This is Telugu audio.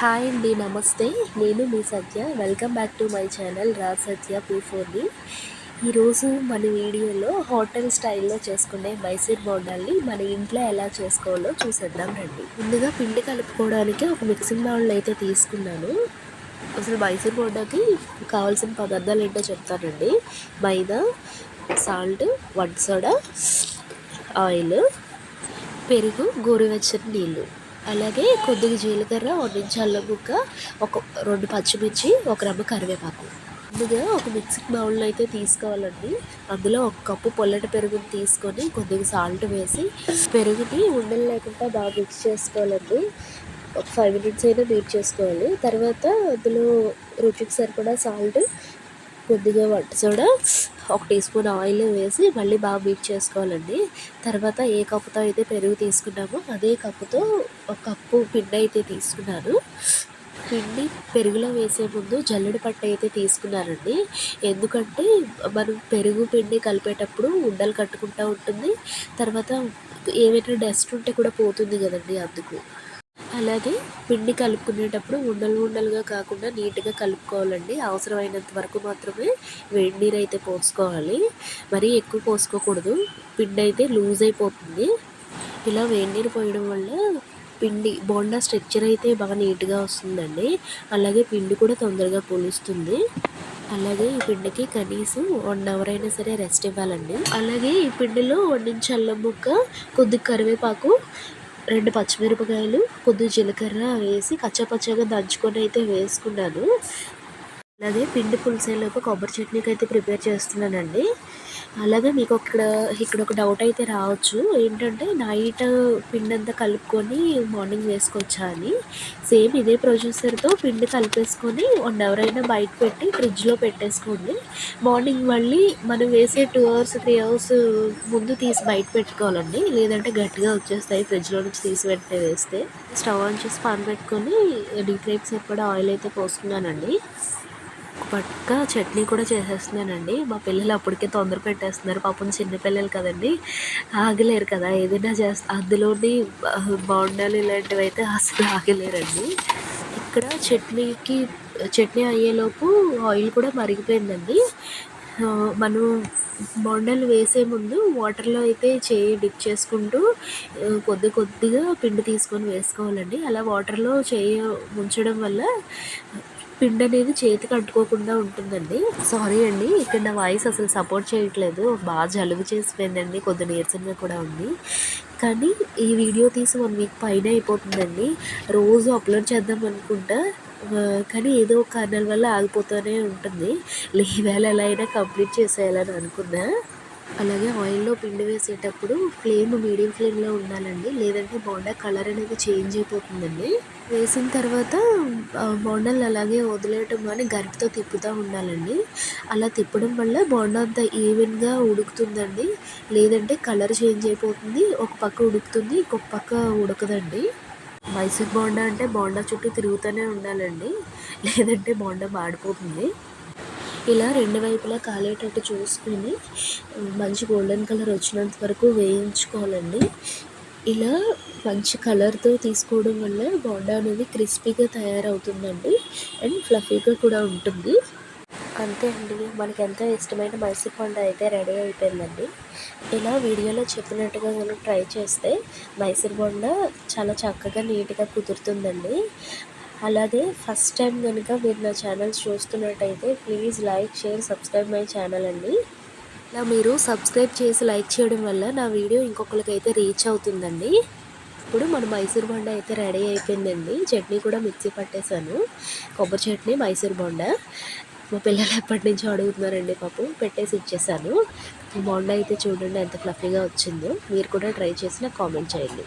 హాయ్ అండి నమస్తే. నేను మీ Satya. Welcome back to my channel రా సత్య పీఫోర్ని ఈరోజు మన వీడియోలో హోటల్ స్టైల్లో చేసుకునే మైసూర్ బోండాల్ని మన ఇంట్లో ఎలా చేసుకోవాలో చూసేద్దాం రండి. ముందుగా పిండి కలుపుకోవడానికి ఒక మిక్సింగ్ బౌల్ అయితే తీసుకున్నాను. అసలు మైసూర్ బోండాకి కావాల్సిన పదార్థాలు ఏంటో చెప్తానండి. మైదా సాల్ట్ వడ్ సోడా ఆయిల్ పెరుగు గోరువెచ్చని నీళ్ళు. అలాగే కొద్దిగా జీలకర్ర వండించి అల్లం ముక్క ఒక రెండు పచ్చిమిర్చి ఒక రమ్మ కరివేపాకు. ముందుగా ఒక మిక్సింగ్ బౌల్లో అయితే తీసుకోవాలండి. అందులో ఒక కప్పు పొల్లటి పెరుగుని తీసుకొని కొద్దిగా సాల్ట్ వేసి పెరుగుని ఉండలు లేకుండా బాగా మిక్స్ చేసుకోవాలండి. ఒక ఫైవ్ మినిట్స్ అయినా బీట్ చేసుకోవాలి. తర్వాత అందులో రుచికి సరిపడా సాల్ట్ కొద్దిగా వంట సోడా ఒక టీ స్పూన్ ఆయిల్ వేసి మళ్ళీ బాగా బీట్ చేసుకోవాలండి. తర్వాత ఏ కప్పుతో అయితే పెరుగు తీసుకున్నామో అదే కప్పుతో ఒక కప్పు పిండి అయితే తీసుకున్నాను. పిండి పెరుగులో వేసే ముందు జల్లెడ పట్టు అయితే తీసుకున్నారండి ఎందుకంటే మనం పెరుగు పిండి కలిపేటప్పుడు ఉండలు కట్టుకుంటూ ఉంటుంది. తర్వాత ఏమైనా డస్ట్ ఉంటే కూడా పోతుంది కదండి అందుకు. అలాగే పిండి కలుపుకునేటప్పుడు ఉండలు ఉండలుగా కాకుండా నీట్గా కలుపుకోవాలండి. అవసరమైనంత వరకు మాత్రమే వేడి నీరు అయితే పోసుకోవాలి. మరీ ఎక్కువ పోసుకోకూడదు. పిండి అయితే లూజ్ అయిపోతుంది. ఇలా వేడి నీరు పోయడం వల్ల పిండి బోండా స్ట్రక్చర్ అయితే బాగా నీట్గా వస్తుందండి. అలాగే పిండి కూడా తొందరగా పులుస్తుంది. అలాగే ఈ పిండికి కనీసం వన్ అవర్ అయినా సరే రెస్ట్ ఇవ్వాలండి. అలాగే ఈ పిండిలో వండించి అల్లం ముక్క కొద్ది కరివేపాకు రెండు పచ్చిమిరపకాయలు కొద్ది జీలకర్ర వేసి కచ్చపచ్చగా దంచుకొని అయితే వేసుకున్నాను. అలాగే పిండి పులిసేలోపు కొబ్బరి చట్నీకి అయితే ప్రిపేర్ చేస్తున్నానండి. అలాగే మీకు ఇక్కడ ఇక్కడ ఒక డౌట్ అయితే రావచ్చు. ఏంటంటే నైట్ పిండి అంతా కలుపుకొని మార్నింగ్ వేసుకొచ్చా అని. సేమ్ ఇదే ప్రొడ్యూసర్తో పిండి కలిపేసుకొని వన్ అవర్ అయినా బయట పెట్టి ఫ్రిడ్జ్లో పెట్టేసుకోండి. మార్నింగ్ మళ్ళీ మనం వేసే టూ అవర్స్ త్రీ అవర్స్ ముందు తీసి బయట పెట్టుకోవాలండి. లేదంటే గట్టిగా వచ్చేస్తాయి ఫ్రిడ్జ్లో నుంచి తీసి పెట్టే వేస్తే. స్టవ్ ఆన్ చేసి పాన్ పెట్టుకొని డీప్ ఫ్రైకి సరిపడా ఆయిల్ అయితే పోసుకున్నానండి. పక్క చట్నీ కూడా చేసేస్తున్నానండి. మా పిల్లలు అప్పటికే తొందర పెట్టేస్తున్నారు. పాపం చిన్నపిల్లలు కదండి. ఆగలేరు కదా. ఏదైనా చేస్తా అందులోని బాగుండాలి ఇలాంటివి అయితే అసలు ఆగలేరండి. ఇక్కడ చట్నీకి చట్నీ అయ్యేలోపు ఆయిల్ కూడా మరిగిపోయిందండి. మనం బొండలు వేసే ముందు వాటర్లో అయితే చేయి డిప్ చేసుకుంటూ కొద్ది కొద్దిగా పిండి తీసుకొని వేసుకోవాలండి. అలా వాటర్లో చేయి ఉంచడం వల్ల పిండి అనేది చేతికి అంటుకోకుండా ఉంటుందండి. సారీ అండి ఇక్కడ నా వాయిస్ అసలు సపోర్ట్ చేయట్లేదు. బాగా జలుబు చేసిపోయిందండి కొద్ది నీరసంగా కూడా ఉంది. కానీ ఈ వీడియో తీసి వన్ వీక్ పైన అయిపోతుందండి. రోజు అప్లోడ్ చేద్దాం అనుకుంటా. కానీ ఏదో ఒక కారణాల వల్ల ఆగిపోతూనే ఉంటుంది. వేళ ఎలా అయినా కంప్లీట్ చేసేయాలని అనుకున్నా. అలాగే ఆయిల్లో పిండి వేసేటప్పుడు ఫ్లేమ్ మీడియం ఫ్లేమ్లో ఉండాలండి. లేదంటే బోండా కలర్ అనేది చేంజ్ అయిపోతుందండి. వేసిన తర్వాత బోండాలు అలాగే వదిలేయటం కానీ గరిటతో తిప్పుతూ ఉండాలండి. అలా తిప్పడం వల్ల బోండా అంతా ఈవెన్గా ఉడుకుతుందండి. లేదంటే కలర్ చేంజ్ అయిపోతుంది. ఒక పక్క ఉడుకుతుంది ఇంకొక పక్క ఉడకదండి. మైసూర్ బోండా అంటే బోండా చుట్టూ తిరుగుతూనే ఉండాలండి. లేదంటే బోండా మాడిపోతుంది. ఇలా రెండు వైపులా కాలేటట్టు చూసుకొని మంచి గోల్డెన్ కలర్ వచ్చినంత వరకు వేయించుకోవాలండి. ఇలా మంచి కలర్తో తీసుకోవడం వల్ల బోండా అనేది క్రిస్పీగా తయారవుతుందండి. అండ్ ఫ్లఫీగా కూడా ఉంటుంది. అంతే అండి. మనకి ఎంతో ఇష్టమైన మైసూర్ బోండా అయితే రెడీ అయిపోయిందండి. ఇలా వీడియోలో చెప్పినట్టుగా మనం ట్రై చేస్తే మైసూర్ బొండ చాలా చక్కగా నీట్గా కుదురుతుందండి. అలాగే ఫస్ట్ టైం కనుక మీరు నా ఛానల్స్ చూస్తున్నట్టయితే please like share subscribe my channel అండి. ఇలా మీరు సబ్స్క్రైబ్ చేసి లైక్ చేయడం వల్ల నా వీడియో ఇంకొకరికి అయితే రీచ్ అవుతుందండి. ఇప్పుడు మన మైసూర్ బొండ అయితే రెడీ అయిపోయిందండి. చట్నీ కూడా మిక్సీ పట్టేశాను. కొబ్బరి చట్నీ మైసూర్ బొండ. మా పిల్లలు ఎప్పటి నుంచో అడుగుతున్నారండి పాపం పెట్టేసి ఇచ్చేసాను బొండ అయితే చూడండి ఎంత ఫ్లఫీగా వచ్చిందో. మీరు కూడా ట్రై చేసి నాకు కామెంట్ చేయండి.